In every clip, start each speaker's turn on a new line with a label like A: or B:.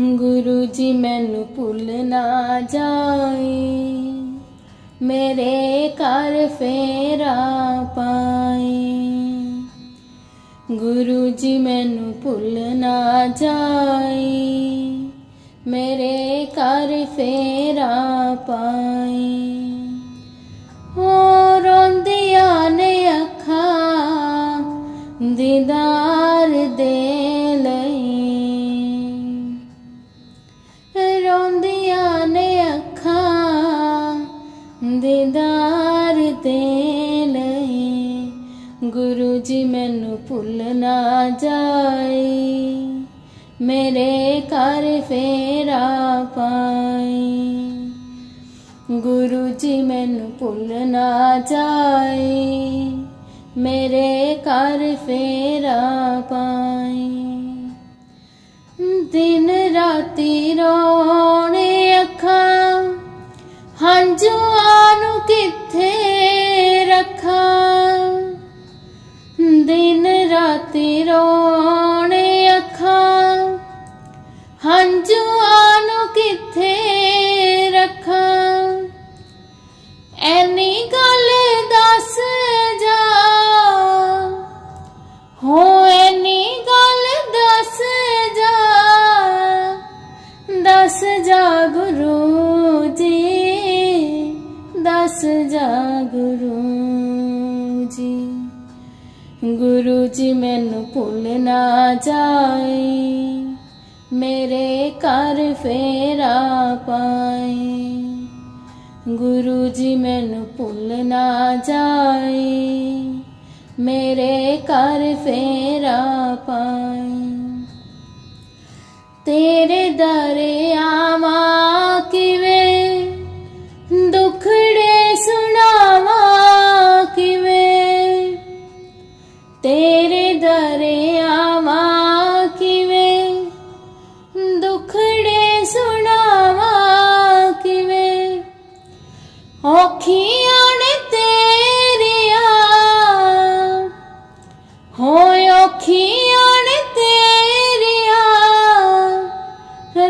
A: ਗੁਰੂ ਜੀ ਮੈਨੂੰ ਭੁੱਲ ਨਾ ਜਾਏ। ਮੇਰੇ ਘਰ ਫੇਰਾ ਪਾਏ। ਗੁਰੂ ਜੀ ਮੈਨੂੰ ਭੁੱਲ ਨਾ ਜਾਏ। ਮੇਰੇ ਘਰ ਫੇਰਾ ਪਾਏ। ਦੀਦਾਰ ਦੇ ਲਈ। ਗੁਰੂ ਜੀ, ਮੈਨੂੰ ਭੁੱਲ ਨਾ ਜਾਏ। ਮੇਰੇ ਘਰ ਫੇਰਾ ਪਾਏ। ਗੁਰੂ ਜੀ, ਮੈਨੂੰ ਭੁੱਲ ਨਾ ਜਾਏ। ਮੇਰੇ ਘਰ ਫੇਰਾ ਪਾਏ। ਦਿਨ ਰਾਤੀ ਰੋਣੇ ਅੱਖਾਂ, ਹੰਝੂਆਂ ਨੂੰ ਕਿੱਥੇ ਰੱਖਾਂ। ਦਿਨ ਰਾਤੀ ਰੋਣੇ ਅੱਖਾਂ। ਹੰਝੂਆਂ ਨੂੰ ਕਿੱਥੇ ਦੱਸ ਜਾ ਗੁਰੂ ਜੀ ਗੁਰੂ ਜੀ ਮੈਨੂੰ ਭੁੱਲ ਨਾ ਜਾਏ ਮੇਰੇ ਘਰ ਫੇਰਾ ਪਾਏ ਗੁਰੂ ਜੀ ਮੈਨੂੰ ਭੁੱਲ ਨਾ ਜਾਏ ਮੇਰੇ ਘਰ ਫੇਰਾ ਪਾਏ ਤੇਰੇ ਔਖੀਆਂ ਨੇ ਤੇਰੀਆਂ। ਹੋਏ ਔਖੀਆਂ ਨੇ ਤੇਰੀਆਂ।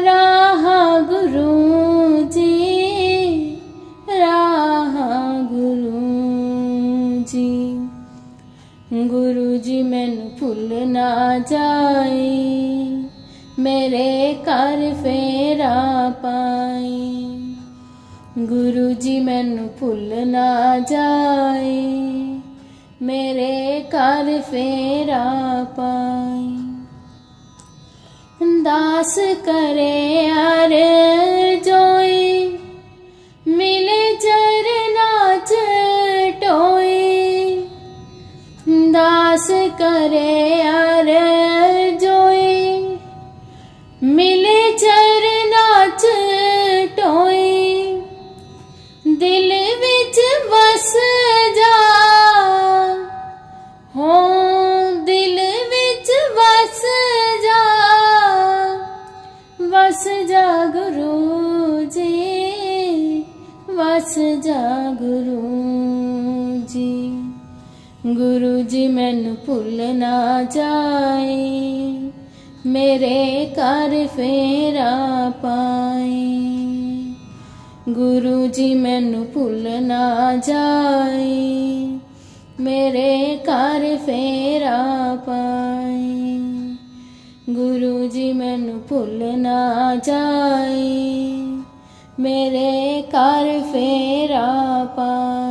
A: ਰਾਹ ਗੁਰੂ ਜੀ, ਰਾਹ ਗੁਰੂ ਜੀ। ਗੁਰੂ ਜੀ, ਮੈਨੂੰ ਭੁੱਲ ਨਾ ਜਾਏ ਮੇਰੇ ਘਰ ਫੇਰਾ ਗੁਰੂ ਜੀ ਮੈਨੂੰ ਭੁੱਲ ਨਾ ਜਾਏ, ਮੇਰੇ ਘਰ ਫੇਰਾ ਪਾਏ। ਦਾਸ ਕਰੇ ਅਰ ਜੋਈ ਮਿਲੇ ਚਰਨਾ ਚ ਟੋਈ ਦਾਸ ਕਰੇ ਜਾ ਗੁਰੂ ਜੀ ਵਸ ਜਾ ਗੁਰੂ ਜੀ ਗੁਰੂ ਜੀ, ਮੈਨੂੰ ਭੁੱਲ ਨਾ ਜਾਏ, ਮੇਰੇ ਘਰ ਫੇਰਾ ਪਾਏ। ਗੁਰੂ ਜੀ, ਮੈਨੂੰ ਭੁੱਲ ਨਾ ਜਾਏ। ਭੁੱਲ ਨਾ ਜਾਏ। ਮੇਰੇ ਘਰ ਫੇਰਾ ਪਾ।